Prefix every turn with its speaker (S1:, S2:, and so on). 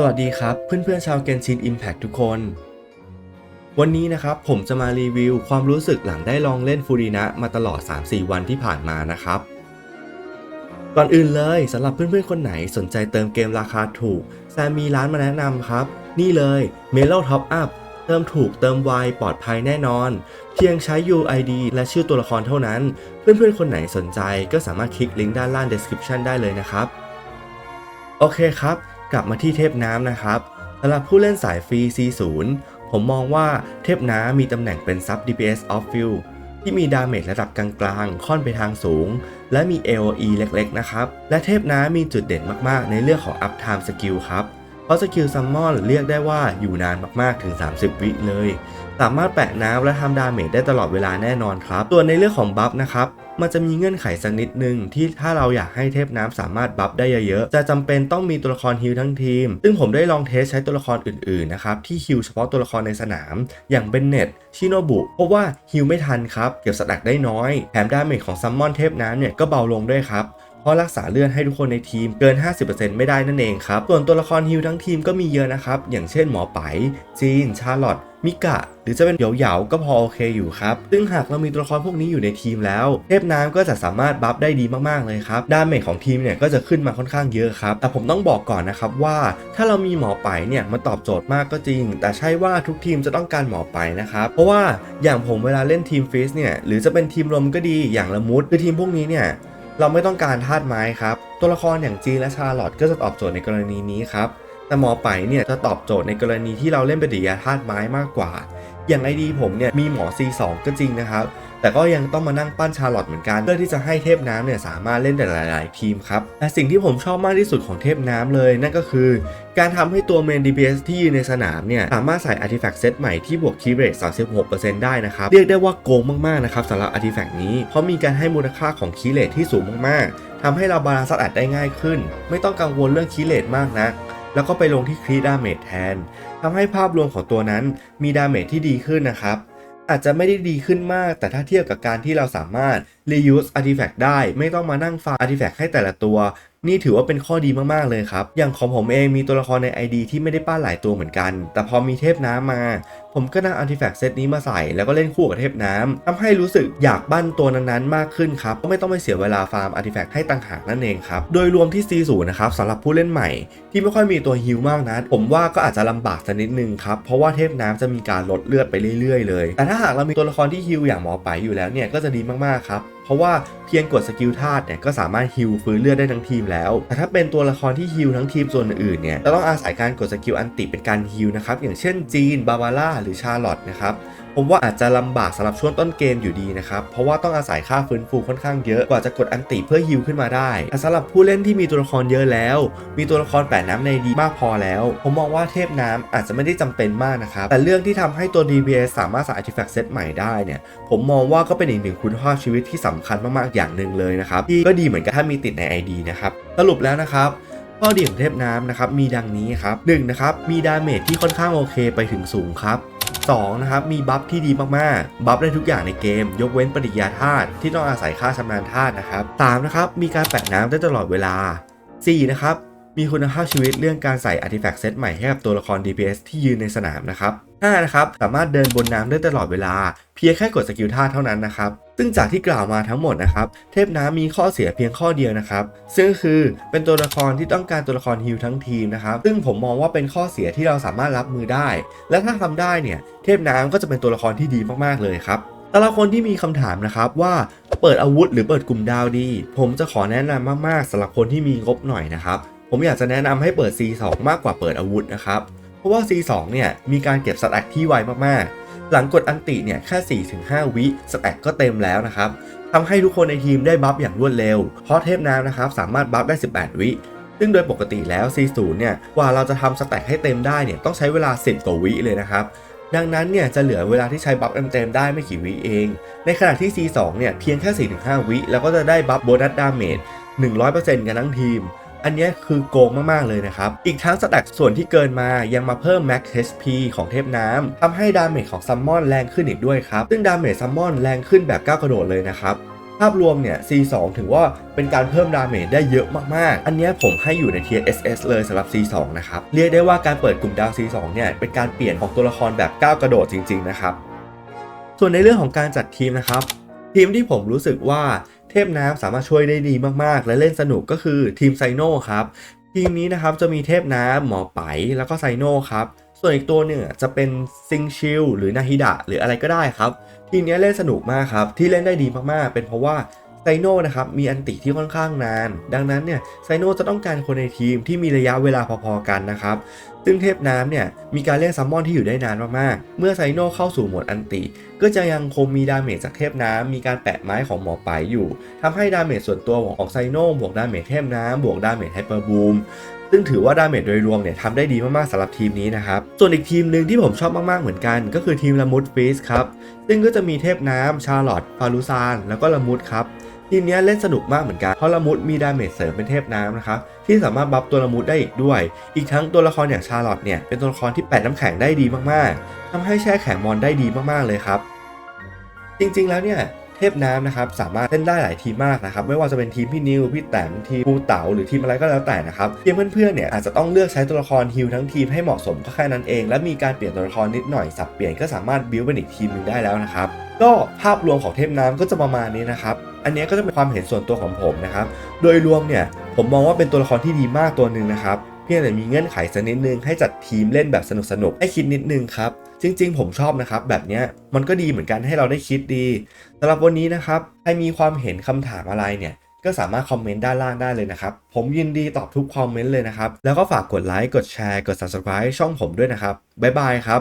S1: สวัสดีครับ เพื่อนๆชาวเกนชิน Impact ทุกคน วันนี้นะครับผมจะมารีวิวความรู้สึกหลังได้ลองเล่นฟูรินะมาตลอด 3-4 วันที่ผ่านมานะครับ ก่อนอื่นเลยสำหรับเพื่อนๆคนไหนสนใจเติมเกมราคาถูกแซมมีร้านมาแนะนำครับ นี่เลย m e l o Top Up เติมถูกเติมไวปลอดภัยแน่นอน เพียงใช้ UID และชื่อตัวละครเท่านั้น เพื่อนๆคนไหนสนใจก็สามารถคลิกลิงก์ด้านล่าง description ได้เลยนะครับ โอเคครับ กลับมาที่เทพน้ำนะครับสำหรับผู้เล่นสายฟรี C0 ผมมองว่าเทพน้ำมีตำแหน่งเป็นซับ DPS off field ที่มีดาเมจระดับกลางๆ ค่อนไปทางสูง และมี AOE เล็กๆ นะครับ และเทพน้ำมีจุดเด่นมากๆ ในเรื่องของ up time skill ครับ เพราะสกิลซัมมอนเรียกได้ว่าอยู่นานมากๆ ถึง 30 วิเลย สามารถแปะน้ำและทำดาเมจได้ตลอดเวลาแน่นอนครับ ส่วนในเรื่องของบัฟนะครับ มันจะมีเงื่อนไขสักนิดนึงที่ถ้าเราอยากให้เทพน้ำสามารถบัฟได้เยอะๆ จะจำเป็นต้องมีตัวละครฮิลทั้งทีม ซึ่งผมได้ลองเทสใช้ตัวละครอื่นๆนะครับที่ฮิลเฉพาะตัวละครในสนาม อย่างเบนเน็ตชิโนบุเพราะว่าฮิลไม่ทันครับเก็บสแต็กได้น้อยแถมดาเมจของซัมมอนเทพน้ำเนี่ยก็เบาลงด้วยครับเพราะรักษาเลือดให้ทุกคนในทีมเกิน 50%ไม่ได้นั่นเองครับ ส่วนตัวละครฮิลทั้งทีมก็มีเยอะนะครับ อย่างเช่นหมอไปจีน ชาร์ลอต มิกะ หรือจะเป็นเหยาๆก็พอโอเคอยู่ครับ ซึ่งหากเรามีตัวละครพวกนี้อยู่ในทีมแล้ว เทพน้ำก็จะสามารถบัฟได้ดีมากๆเลยครับดาเมจของทีมเนี่ยก็จะขึ้นมาค่อนข้างเยอะครับ แต่ผมต้องบอกก่อนนะครับว่า ถ้าเรามีหมอไปเนี่ยมันตอบโจทย์มากก็จริง แต่ใช่ว่าทุกทีมจะต้องการหมอไปนะครับเพราะว่าอย่างผมเวลาเล่นทีมฟิสเนี่ยหรือจะเป็นทีมลมก็ดีอย่างละมุดคือทีมพวกนี้เนี่ยเราไม่ต้องการธาตุไม้ครับตัวละครอย่างจีนและชาร์ลอตก็จะตอบโจทย์ในกรณีนี้ครับ แต่หมอไปเนี่ยจะตอบโจทย์ในกรณีที่เราเล่นป็นดิยาธาตุไม้มากกว่า อย่างไอดีผมเนี่ยมีหมอ C2 ก็จริงนะครับ แต่ก็ยังต้องมานั่งปั้นชาร์ลอตเหมือนกันเพื่อที่จะให้เทพน้ำเนี่ยสามารถเล่นได้หลาย ๆ ทีมครับแต่สิ่งที่ผมชอบมากที่สุดของเทพน้ำเลย นั่นก็คือ การทำให้ตัวเมน DPS ที่ยืนในสนามเนี่ยสามารถใส่อาร์ติแฟกต์เซตใหม่ที่บวกคีย์เรท36%ได้นะครับเรียกได้ว่าโกงมาก ๆ นะครับสำหรับอาร์ติแฟกต์นี้เพราะมีการให้มูลค่าของคีย์เรทที่สูงมาก ๆทำให้เราบาลานซ์อัดได้ง่ายขึ้น ไม่ต้องกังวลเรื่องคีย์เรทมากนะ แล้วก็ไปลงที่ครีดาเมจแทนทำให้ภาพรวมของตัวนั้นมีดาเมจที่ดีขึ้นนะครับ อาจจะไม่ได้ดีขึ้นมาก แต่ถ้าเทียบกับการที่เราสามารถ reuse artifact ได้ ไม่ต้องมานั่งฟาร์ม artifact ให้แต่ละตัว นี่ถือว่าเป็นข้อดีมากๆเลยครับ อย่างของผมเองมีตัวละครใน ID ที่ไม่ได้ป้านหลายตัวเหมือนกัน แต่พอมีเทพน้ำมา ผมก็นำ artifact เซตนี้มาใส่แล้วก็เล่นคู่กับเทพน้ำทำให้รู้สึกอยากบั้นตัวนั้นๆมากขึ้นครับก็ไม่ต้องไปเสียเวลาฟาร์ม artifact ให้ต่างหากนั่นเองครับ โดยรวมที่ C0 นะครับสำหรับผู้เล่นใหม่ ที่ไม่ค่อยมีตัวฮิลมากนะผมว่าก็อาจจะลำบากสักนิดนึงครับ เพราะว่าเทพน้ำจะมีการลดเลือดไปเรื่อยๆเลย แต่ถ้าหากเรามีตัวละครที่ฮิลอย่างหมอไปอยู่แล้วเนี่ยก็จะดีมากๆครับ เพราะว่าเพียงกดสกิลธาตุเนี่ยก็สามารถฮิลฟื้นเลือดได้ทั้งทีมแล้ว แต่ถ้าเป็นตัวละครที่ฮิลทั้งทีมส่วนอื่นเนี่ยจะต้องอาศัยการกดสกิลอันติเป็นการฮิลนะครับอย่างเช่นจีนบาบาร่าหรือชาร์ลอตนะครับ ผมว่าอาจจะลำบากสำหรับช่วงต้นเกมอยู่ดีนะครับ เพราะว่าต้องอาศัยค่าฟื้นฟูค่อนข้างเยอะกว่าจะกดอันติเพื่อฮิลขึ้นมาได้แต่สำหรับผู้เล่นที่มีตัวละครเยอะแล้ว มีตัวละครแปะน้ำในดีมากพอแล้ว ผมมองว่าเทพน้ำอาจจะไม่ได้จำเป็นมากนะครับ แต่เรื่องที่ทำให้ตัว DPS สามารถใส่ artifact เซตใหม่ได้เนี่ย ผมมองว่าก็เป็นอีกหนึ่งคุณภาพชีวิตที่สำคัญมากๆอย่างหนึ่งเลยนะครับที่ก็ดีเหมือนกับถ้ามีติดใน ID นะครับสรุปแล้วนะครับข้อดีของเทพน้ำนะครับมีดังนี้ครับ1นะครับมีดาเมจที่ค่อนข้างโอเคไปถึงสูงครับ 2นะครับมีบัฟที่ดีมากๆ บัฟได้ทุกอย่างในเกม ยกเว้นปฏิกิริยาธาตุที่ต้องอาศัยค่าชำนาญธาตุนะครับ3นะครับมีการแปะน้ำได้ตลอดเวลา4นะครับ มีคุณภาพชีวิตเรื่องการใส่ artifact เซตใหม่ให้กับตัวละคร DPS ที่ยืนในสนามนะครับ 5 นะครับ สามารถเดินบนน้ำได้ตลอดเวลา เพียงแค่กดสกิลธาเท่านั้นนะครับ ซึ่งจากที่กล่าวมาทั้งหมดนะครับ เทพน้ำมีข้อเสียเพียงข้อเดียวนะครับ ซึ่งคือเป็นตัวละครที่ต้องการตัวละครฮิลทั้งทีมนะครับ ซึ่งผมมองว่าเป็นข้อเสียที่เราสามารถรับมือได้ และถ้าทำได้เนี่ย เทพน้ำก็จะเป็นตัวละครที่ดีมากๆเลยครับแต่ละคนที่มีคำถามนะครับว่าเปิดอาวุธหรือเปิดกลุ่มดาวดี ผมจะขอแนะนำมากๆสำหรับคนที่มีงบหน่อยนะครับ ผมอยากจะแนะนำให้เปิด C2 มากกว่าเปิดอาวุธนะครับ เพราะว่า C2 เนี่ยมีการเก็บสแต็กที่ไวมากๆ หลังกดอันติเนี่ยแค่ 4-5 วิสแต็กก็เต็มแล้วนะครับทำให้ทุกคนในทีมได้บัฟอย่างรวดเร็ว เพราะเทพน้ำนะครับสามารถบัฟได้ 18 วิซึ่งโดยปกติแล้ว C0 เนี่ยกว่าเราจะทำสแต็กให้เต็มได้เนี่ยต้องใช้เวลา 10 กว่าวิเลยนะครับ ดังนั้นเนี่ยจะเหลือเวลาที่ใช้บัฟเต็มๆได้ไม่กี่วิเอง ในขณะที่ C2 เนี่ยเพียงแค่ 4-5 วิแล้วก็จะได้บัฟโบนัสดาเมจ100%กันทั้งทีม อันนี้คือโกงมาก ๆ เลยนะครับ อีกทั้งสแต็กส่วนที่เกินมายังมาเพิ่ม Max HP ของเทพน้ำทำให้ดาเมจของซัมมอนแรงขึ้นอีกด้วยครับ ซึ่งดาเมจซัมมอนแรงขึ้นแบบก้าวกระโดดเลยนะครับภาพรวมเนี่ย C2 ถือว่าเป็นการเพิ่มดาเมจได้เยอะมาก ๆ อันนี้ผมให้อยู่ใน Tier SS เลยสำหรับ C2 นะครับ เรียกได้ว่าการเปิดกลุ่มดาว C2 เนี่ยเป็นการเปลี่ยนของตัวละครแบบก้าวกระโดดจริง ๆ นะครับ ส่วนในเรื่องของการจัดทีมนะครับ ทีมที่ผมรู้สึกว่า เทพน้ำสามารถช่วยได้ดีมากๆ และเล่นสนุกก็คือทีมไซโนครับ ทีมนี้นะครับจะมีเทพน้ำหมอไปแล้วก็ไซโนครับส่วนอีกตัวหนึ่งจะเป็นซิงชิลหรือนาฮิดะหรืออะไรก็ได้ครับ ทีมนี้เล่นสนุกมากครับ ที่เล่นได้ดีมากๆ เป็นเพราะว่า ซโนนะครับมีอันติที่ค่อนข้างนาน ดังนั้นเนี่ยไซโนจะต้องการคนในทีมที่มีระยะเวลาพอๆกันนะครับซึ่งเทพน้ำเนี่ยมีการเรียกซัมมอนที่อยู่ได้นานมากๆ เมื่อไซโนเข้าสู่โหมดอันติ ก็จะยังคงมีดาเมจจากเทพน้ำมีการแปะไม้ของหมอไปอยู่ทำให้ดาเมจส่วนตัวของไซโนบวกดาเมจเทพน้ำบวกดาเมจไฮเปอร์บูมซึ่งถือว่าดาเมจโดยรวมเนี่ยทำได้ดีมากๆสำหรับทีมนี้นะครับ ส่วนอีกทีมหนึ่งที่ผมชอบมากๆเหมือนกัน ก็คือทีมละมุดฟิสครับ ซึ่งก็จะมีเทพน้ำชาร์ลอตฟารุซาน แล้วก็ละมุดครับ ทีมนี้เล่นสนุกมากเหมือนกัน เพราะละมุดมีดาเมจเสริมเป็นเทพน้ำนะครับที่สามารถบัฟตัวละมุดได้อีกด้วย อีกทั้งตัวละครอย่างชาร์ลอตเนี่ยเป็นตัวละครที่แปดน้ำแข็งได้ดีมากๆทำให้แช่แข็งมอนได้ดีมากๆเลยครับ จริงๆแล้วเนี่ย เทพน้ำนะครับสามารถเล่นได้หลายทีมมากนะครับไม่ว่าจะเป็นทีมพี่นิวพี่แต้มทีมภูเต๋าหรือทีมอะไรก็แล้วแต่นะครับทีมเพื่อนๆเนี่ยอาจจะต้องเลือกใช้ตัวละครฮิลทั้งทีมให้เหมาะสมก็แค่นั้นเอง และมีการเปลี่ยนตัวละครนิดหน่อยสับเปลี่ยนก็สามารถบิวเป็นอีกทีมหนึ่งได้แล้วนะครับก็ภาพรวมของเทพน้ำก็จะประมาณนี้นะครับ อันนี้ก็จะเป็นความเห็นส่วนตัวของผมนะครับ โดยรวมเนี่ยผมมองว่าเป็นตัวละครที่ดีมากตัวหนึ่งนะครับ เพียงแต่มีเงื่อนไขสักนิดนึงให้จัดทีมเล่นแบบสนุกสนุกๆให้คิดนิดนึงครับ จริง ๆ ผมชอบนะครับ แบบเนี้ยมันก็ดีเหมือนกันให้เราได้คิดดีสำหรับวันนี้นะครับใครมีความเห็นคำถามอะไรเนี่ยก็สามารถคอมเมนต์ด้านล่างได้เลยนะครับ ผมยินดีตอบทุกคอมเมนต์เลยนะครับ แล้วก็ฝากกดไลค์ กดแชร์ กด subscribe ช่องผมด้วยนะครับ บ๊ายบายครับ